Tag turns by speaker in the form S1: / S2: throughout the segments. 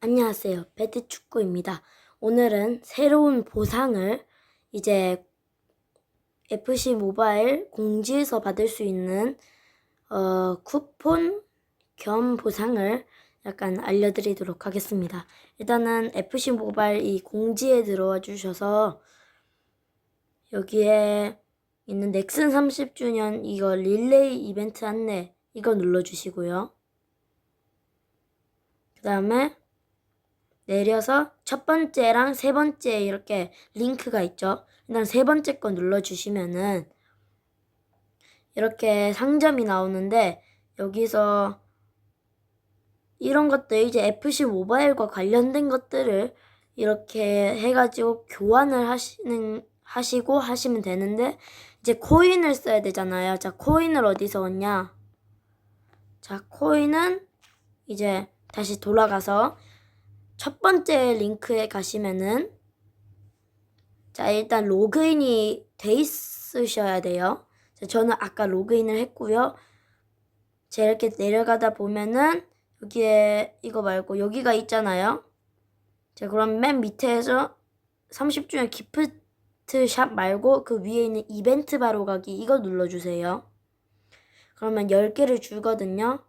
S1: 안녕하세요. 배드축구입니다. 오늘은 새로운 보상을 이제 FC 모바일 공지에서 받을 수 있는 어, 쿠폰 겸 보상을 약간 알려드리도록 하겠습니다. 일단은 FC 모바일 이 공지에 들어와 주셔서 여기에 있는 넥슨 30주년 이거 릴레이 이벤트 안내 이거 눌러주시고요. 그 다음에 내려서 첫 번째랑 세 번째 이렇게 링크가 있죠. 일단 세 번째 거 눌러주시면은 이렇게 상점이 나오는데 여기서 이런 것들 이제 FC 모바일과 관련된 것들을 이렇게 해가지고 교환을 하시는 하시고 하시면 되는데 이제 코인을 써야 되잖아요. 자 코인을 어디서 얻냐? 자 코인은 이제 다시 돌아가서 첫 번째 링크에 가시면은 자 일단 로그인이 돼 있으셔야 돼요. 자, 저는 아까 로그인을 했고요. 자 이렇게 내려가다 보면은 여기에 이거 말고 여기가 있잖아요. 자 그럼 맨 밑에서 30주년 기프트 샵 말고 그 위에 있는 이벤트 바로 가기 이거 눌러주세요. 그러면 10개를 주거든요.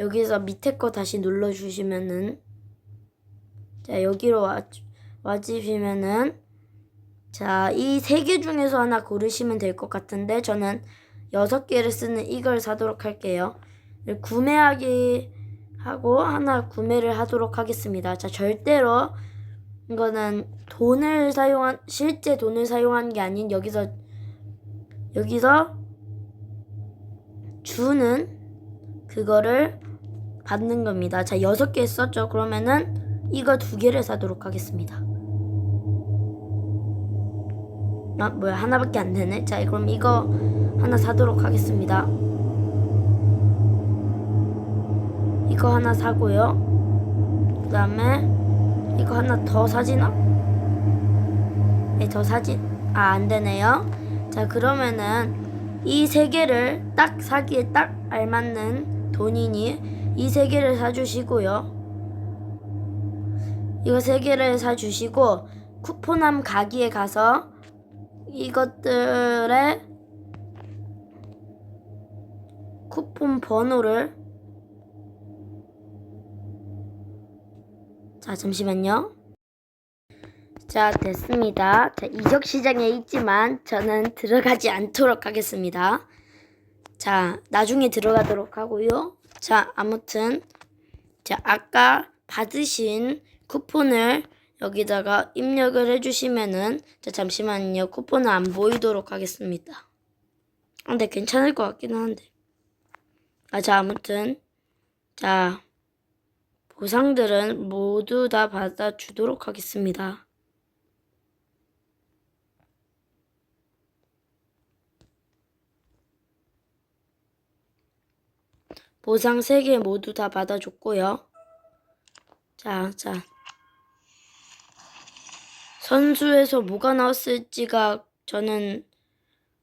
S1: 여기서 밑에 거 다시 눌러주시면은 자 여기로 와, 와주시면은 자 이 세 개 중에서 하나 고르시면 될 것 같은데 저는 여섯 개를 쓰는 이걸 사도록 할게요. 구매하기 하고 하나 구매를 하도록 하겠습니다. 자 절대로 이거는 돈을 사용한 실제 돈을 사용한 게 아닌 여기서 여기서 주는 그거를 받는 겁니다. 자, 여섯 개 썼죠? 그러면은 이거 두 개를 사도록 하겠습니다. 아, 뭐야, 하나밖에 안 되네. 자, 그럼 이거 하나 사도록 하겠습니다. 이거 하나 사고요. 그 다음에 이거 하나 더 사지나? 네, 더 사지, 아, 안 되네요. 자, 그러면은 이 세 개를 딱 사기에 딱 알맞는 돈이니 이 세 개를 사주시고요. 이거 세 개를 사주시고 쿠폰함 가기에 가서 이것들의 쿠폰 번호를 자 잠시만요. 자 됐습니다. 자 이적 시장에 있지만 저는 들어가지 않도록 하겠습니다. 자 나중에 들어가도록 하고요. 자, 아무튼 자, 아까 받으신 쿠폰을 여기다가 입력을 해주시면은 자, 잠시만요. 쿠폰은 안 보이도록 하겠습니다. 아, 근데 괜찮을 것 같기는 한데. 아, 자, 아무튼 자, 보상들은 모두 다 받아주도록 하겠습니다. 보상 3개 모두 다 받아줬고요. 자, 자. 선수에서 뭐가 나왔을지가 저는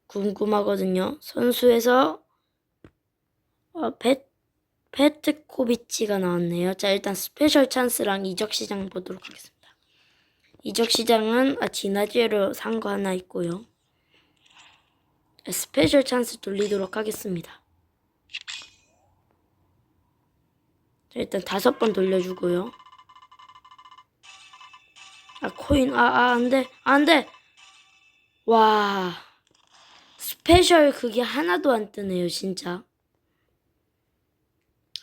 S1: 궁금하거든요. 선수에서 어, 페, 페트코비치가 나왔네요. 자, 일단 스페셜 찬스랑 이적 시장 보도록 하겠습니다. 이적 시장은 아, 지나지에로 산 거 하나 있고요. 스페셜 찬스 돌리도록 하겠습니다. 일단 다섯 번 돌려주고요. 아, 코인, 아, 아, 안 돼, 안 돼! 와, 스페셜 그게 하나도 안 뜨네요, 진짜.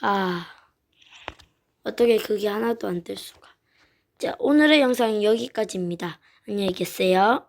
S1: 아, 어떻게 그게 하나도 안 뜰 수가. 자, 오늘의 영상은 여기까지입니다. 안녕히 계세요.